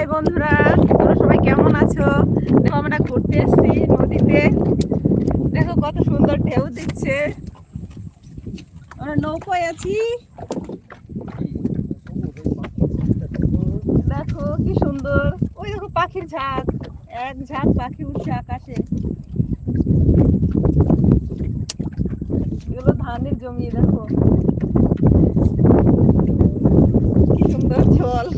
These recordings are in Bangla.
হাই বন্ধুরা তোমরা সবাই কেমন আছো? দেখো, আমরা ঘুরতে এসেছি নদীতে। দেখো, কত সুন্দর ঢেউ দিচ্ছে। আমরা নৌকায় আছি। দেখো, কি সুন্দর। ওই দেখো, পাখির ঝাঁক। এক ঝাঁক পাখি উঠছে আকাশে। এগুলো ধানের জমি, দেখো। কি সুন্দর জল।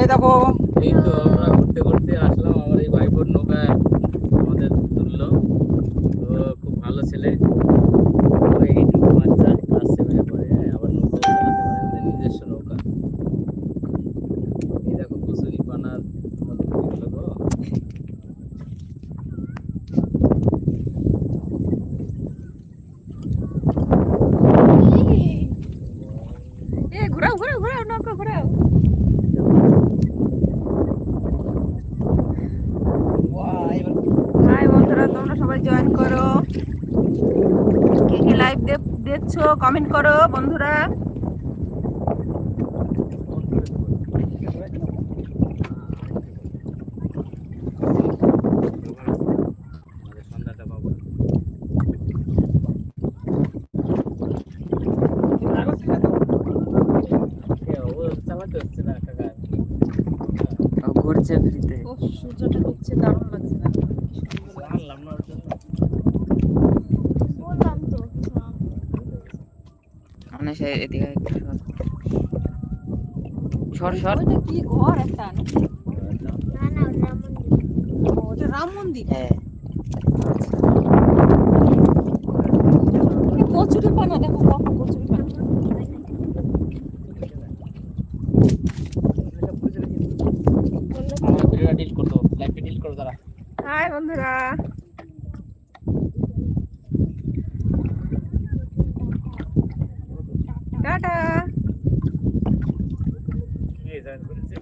এই দেখো। এই তো আমরা ঘুরতে ঘুরতে আসলাম আমার এই ভাইপোর নৌকা আমাদের তুললো। তো খুব ভালো ছেলে। এইটুকু বাচ্চা ক্লাস সেভেনে পড়ে। হ্যাঁ, আবার নৌকা চালাতে পারে ওদের নিজস্ব নৌকা। এই দেখো কুসুরি পানার ঘোরাও ঘোরাও ঘোরাও নৌকা ঘোরাও হাই বন্ধুরা তোমরা সবাই জয়েন করো। কে কে লাইভ দেখছ কমেন্ট করো বন্ধুরা। ঘুরছে ফ্রিতে। ও সূর্যটা ডুবছে দারুণ লাগছে না? মানে সে এদিকে একটু সর। সর সর। কি ঘর একটা না? রাম মন্দির। হ্যাঁ। কচুরি পানা দেখো কত কচুরি পানা। ডিল করতো লাইভে ডিল করো তারা হাই বন্ধুরা। దాని గురించి